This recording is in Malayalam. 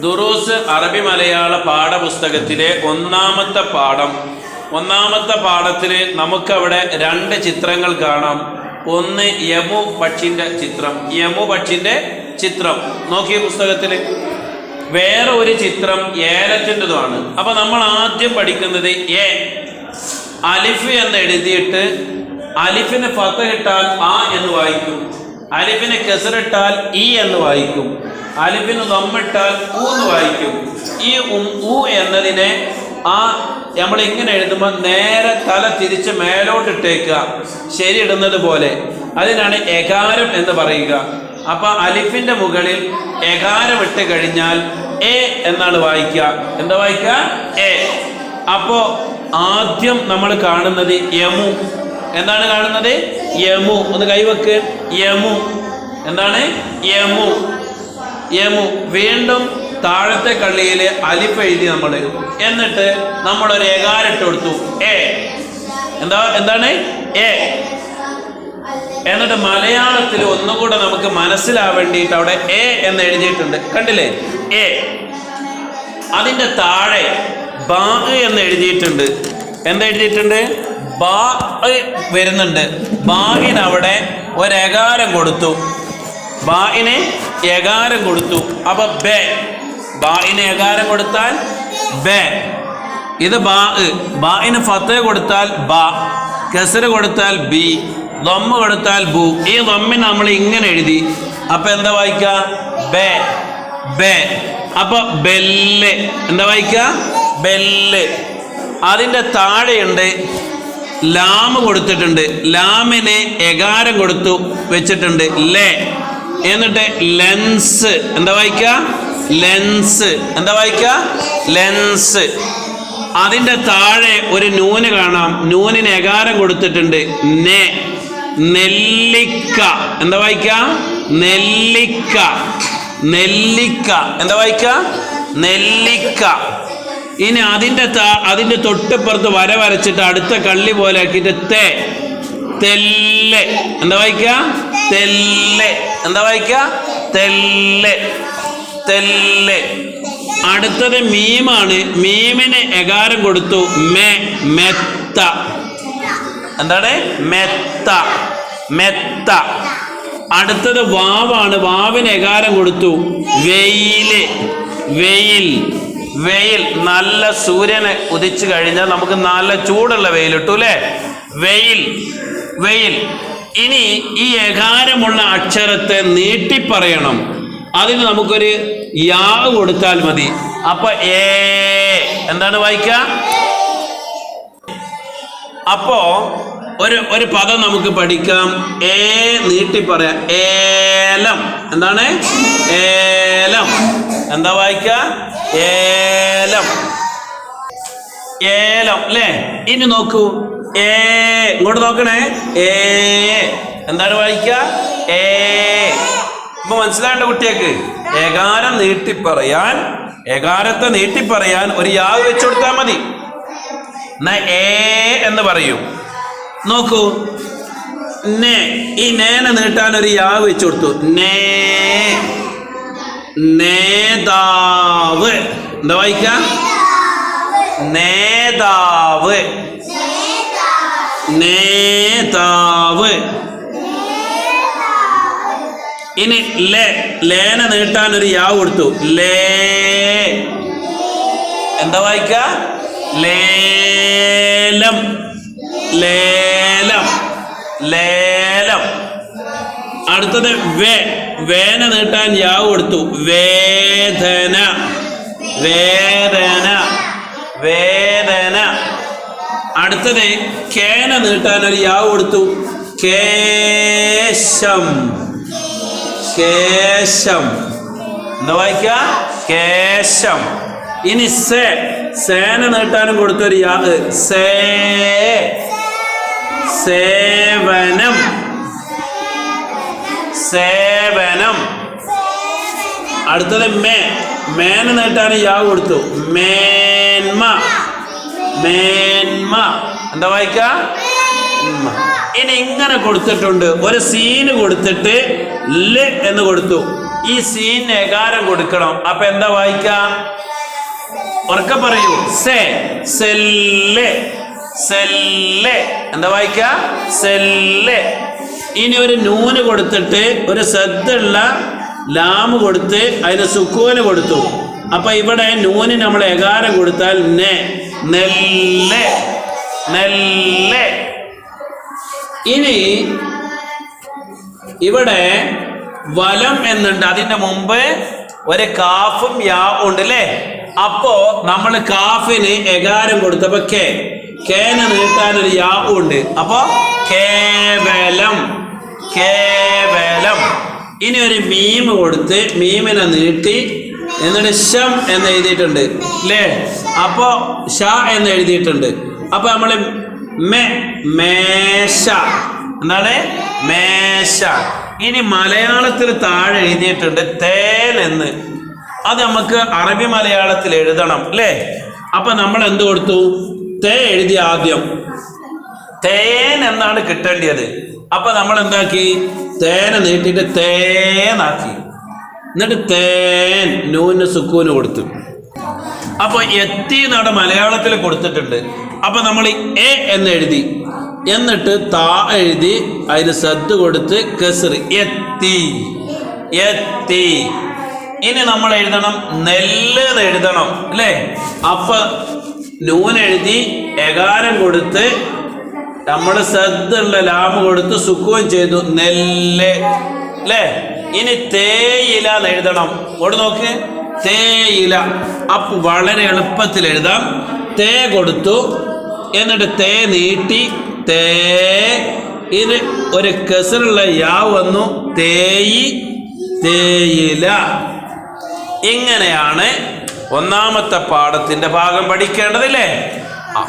ദുറൂസ് അറബി മലയാള പാഠപുസ്തകത്തിലെ ഒന്നാമത്തെ പാഠം. ഒന്നാമത്തെ പാഠത്തിൽ നമുക്കവിടെ രണ്ട് ചിത്രങ്ങൾ കാണാം. ഒന്ന് യമു പക്ഷിന്റെ ചിത്രം. യമു പക്ഷിന്റെ ചിത്രം. നോക്കിയ പുസ്തകത്തിൽ വേറെ ഒരു ചിത്രം ഏലത്തിന്റെതുമാണ്. അപ്പൊ നമ്മൾ ആദ്യം പഠിക്കുന്നത് എ. അലിഫ് എന്ന് എഴുതിയിട്ട് അലിഫിന് ഫത്ത് ഇട്ടാൽ ആ എന്ന് വായിക്കും. അലിഫിന് കെസറിട്ടാൽ ഇ എന്ന് വായിക്കും. അലിഫിന് നമ്മിട്ടാൽ ഊ എന്ന് വായിക്കും. ഈ ഊ എന്നതിനെ ആ നമ്മൾ ഇങ്ങനെ എഴുതുമ്പോൾ നേരെ തല തിരിച്ച് മേലോട്ടിട്ടേക്കുക ശരി ഇടുന്നത് പോലെ. അതിനാണ് എകാരം എന്ന് പറയുക. അപ്പൊ അലിഫിന്റെ മുകളിൽ എകാരം ഇട്ട് കഴിഞ്ഞാൽ എ എന്നാണ് വായിക്കുക. എന്താ വായിക്കുക? എ. അപ്പോ ആദ്യം നമ്മൾ കാണുന്നത് യമു. എന്താണ് കാണുന്നത്? യമു. ഒന്ന് കൈവെക്ക്. യമു. എന്താണ്? യമു. യമു വീണ്ടും താഴത്തെ കള്ളിയിലെ അലിഫ് എഴുതി നമ്മൾ എന്നിട്ട് നമ്മൾ ഒരു ഏകാരിട്ട് കൊടുത്തു. എ. എന്താ എന്താണ്? എ. എന്നിട്ട് മലയാളത്തിൽ ഒന്നുകൂടെ നമുക്ക് മനസ്സിലാവേണ്ടിയിട്ട് അവിടെ എ എന്ന് എഴുതിയിട്ടുണ്ട്. കണ്ടില്ലേ? എ. അതിന്റെ താഴെ ബാ എന്ന് എഴുതിയിട്ടുണ്ട്. എന്താ എഴുതിയിട്ടുണ്ട്? ബാ വരുന്നുണ്ട്. ബാഹിന് അവിടെ ഒരകാരം കൊടുത്തു. ബായിന് എകാരം കൊടുത്തു. അപ്പൊ ബെ. ബായിന് ഏകാരം കൊടുത്താൽ ബെ. ഇത് ബാ ബായിന് ഫത്ത് കൊടുത്താൽ ബാ. കെസര് കൊടുത്താൽ ബി. ദമ്മ കൊടുത്താൽ ബു. ഈ ദമ്മിന് നമ്മൾ ഇങ്ങനെ എഴുതി. അപ്പൊ എന്താ വായിക്ക? ബെ. ബെ. അപ്പൊ ബെല്ല്. എന്താ വായിക്ക? ബെല്ല്. അതിന്റെ താഴെയുണ്ട് ലാമ് കൊടുത്തിട്ടുണ്ട്. ലാമിന് എകാരം കൊടുത്തു വെച്ചിട്ടുണ്ട്. ലേ. എന്നിട്ട് ലെൻസ്. എന്താ വായിക്ക? ലെൻസ്. എന്താ വായിക്ക? ലെൻസ്. അതിന്റെ താഴെ ഒരു നൂന് കാണാം. നൂനിന് എകാരം കൊടുത്തിട്ടുണ്ട് നെ. നെല്ലിക്ക. എന്താ വായിക്ക? നെല്ലിക്ക. നെല്ലിക്ക. എന്താ വായിക്ക? നെല്ലിക്ക. ഇനി അതിന്റെ അതിന്റെ തൊട്ടിപ്പുറത്ത് വര വരച്ചിട്ട് അടുത്ത കള്ളി പോലെ ആക്കിയിട്ട് തേ. തെല്ല്. എന്താ വായിക്ക തെല്ല്. എന്താ വായിക്ക തെല്ല്. തെല്ല്. അടുത്തത് മീമാണ്. മീമിന് എകാരം കൊടുത്തു. മെ മെത്ത. എന്താണ്? മെത്ത. മെത്ത. അടുത്തത് വാവാണ്. വാവിന് എകാരം കൊടുത്തു. വെയിൽ. വെയിൽ. വെയിൽ. നല്ല സൂര്യനെ ഉദിച്ചു കഴിഞ്ഞാൽ നമുക്ക് നല്ല ചൂടുള്ള വെയിൽ കിട്ടും അല്ലേ? വെയിൽ. വെയിൽ. ഇനി ഈ എകാരമുള്ള അക്ഷരത്തെ നീട്ടി പറയണം അതിന് നമുക്കൊരു യാ കൊടുത്താൽ മതി. അപ്പൊ ഏ എന്താണ് വായിക്ക? അപ്പോ ഒരു ഒരു പദം നമുക്ക് പഠിക്കാം. ഏ നീട്ടി പറയാം ഏലം. എന്താണ്? ഏലം. എന്താ വായിക്ക? ഏലം. ഏലം അല്ലേ? ഇനി നോക്കൂ. ഇങ്ങോട്ട് നോക്കണേ. ഏ എന്താണ് വായിക്ക? ഏ. ഇപ്പൊ മനസ്സിലാകേണ്ട കുട്ടിയേക്ക് ഏകാരം നീട്ടി പറയാൻ ഏകാരത്തെ നീട്ടി പറയാൻ ഒരു യാവ് വെച്ചു കൊടുത്താൽ മതി. ഏ എന്ന് പറയൂ. നോക്കൂ. നേ ഈ നേനെ നീട്ടാൻ ഒരു യാവ് വെച്ചു കൊടുത്തു. നേ. നേതാവ്. എന്താ വായിക്കാം? നേതാവ്. നേതാവ്. ഇനി ലേ ലേന നീട്ടാൻ ഒരു യാവ് കൊടുത്തു. ലേ. എന്താ വായിക്ക? ലേലം. ലേലം. ലേലം. അടുത്തത് വേ. വേന നീട്ടാൻ യാവ് കൊടുത്തു. വേദന. വേദന. വേദന. അടുത്തത് കേന നീട്ടാൻ ഒരു യാവ് കൊടുത്തു. കേശം. കേശം. എന്താ വായിക്ക? കേശം. ഇനി സേ. സേന നീട്ടാനും കൊടുത്തൊരു യാ സേ. സേവനം. സേവനം. അടുത്തത് മേ. മേന നീട്ടാനും യാവ് കൊടുത്തു. മേന്മ. മേന്മ. എന്താ വായിക്ക. ഇനി ഇങ്ങനെ കൊടുത്തിട്ടുണ്ട്. ഒരു സീന് കൊടുത്തിട്ട് ൽ എന്ന് കൊടുത്തു. ഈ സീന് എകാരം കൊടുക്കണം. അപ്പൊ എന്താ വായിക്ക? ഉറക്കെ പറയൂ. സെ എന്താ വായിക്ക? സെല്ലെ. ഇനി ഒരു നൂന് കൊടുത്തിട്ട് ഒരു സദ്ദുള്ള ലാമ് കൊടുത്ത് അതിന് സുക്കൂന് കൊടുത്തു. അപ്പൊ ഇവിടെ നൂന് നമ്മൾ എകാരം കൊടുത്താൽ നെ നെല്ല്. നെല്ല് ഇനി ഇവിടെ വലം എന്നുണ്ട്. അതിന്റെ മുമ്പ് ഒരു കാഫും യാ ഉണ്ട് അല്ലേ അപ്പോ നമ്മൾ കാഫിന് എകാരം കൊടുത്തപ്പോ കെ. കേന നീട്ടാൻ ഒരു യാ ഉണ്ട്. അപ്പോ കേവലം. കേവലം. ഇനി ഒരു മീം കൊടുത്ത് മീമിനെ നീട്ടി എന്നിട്ട് ഷം എന്ന് എഴുതിയിട്ടുണ്ട്. അല്ലേ അപ്പോ ഷ എന്ന് എഴുതിയിട്ടുണ്ട്. അപ്പൊ നമ്മൾ മേശ. എന്താണ്? മേശ. ഇനി മലയാളത്തിൽ താഴെ എഴുതിയിട്ടുണ്ട് തേൻ എന്ന്. അത് നമുക്ക് അറബി മലയാളത്തിൽ എഴുതണം അല്ലേ? അപ്പൊ നമ്മൾ എന്ത് കൊടുത്തു? തേ എഴുതി ആദ്യം. തേൻ എന്നാണ് കിട്ടേണ്ടത്. അപ്പൊ നമ്മൾ എന്താക്കി? തേനെ നീട്ടിയിട്ട് തേനാക്കി. എന്നിട്ട് തേൻ നൂന് സുക്കൂന് കൊടുത്തു. അപ്പൊ എത്തി എന്നാണ് മലയാളത്തിൽ കൊടുത്തിട്ടുണ്ട്. അപ്പൊ നമ്മൾ എ എന്ന് എഴുതി. എന്നിട്ട് താ എഴുതി അതിന് സദ് കൊടുത്ത് കസറ് എത്തി. എത്തി. ഇനി നമ്മൾ എഴുതണം നെല്ല് എഴുതണം അല്ലേ? അപ്പൊ നൂൻ എഴുതി എകാരം കൊടുത്ത് നമ്മൾ ഉള്ള ലാമ് കൊടുത്ത് സുഖവും ചെയ്തു നെല്ല് അല്ലേ? ഇനി തേയില എഴുതണം. കൊണ്ട് നോക്ക്. തേയില അപ്പ് വളരെ എളുപ്പത്തിൽ എഴുതാം. തേ കൊടുത്തു എന്നിട്ട് തേ നീട്ടി തേ ഇത് ഒരു കസറുള്ള യാ വന്നു തേയി തേയില. ഇങ്ങനെയാണ് ഒന്നാമത്തെ പാഠത്തിന്റെ ഭാഗം പഠിക്കേണ്ടതില്ലേ? ആ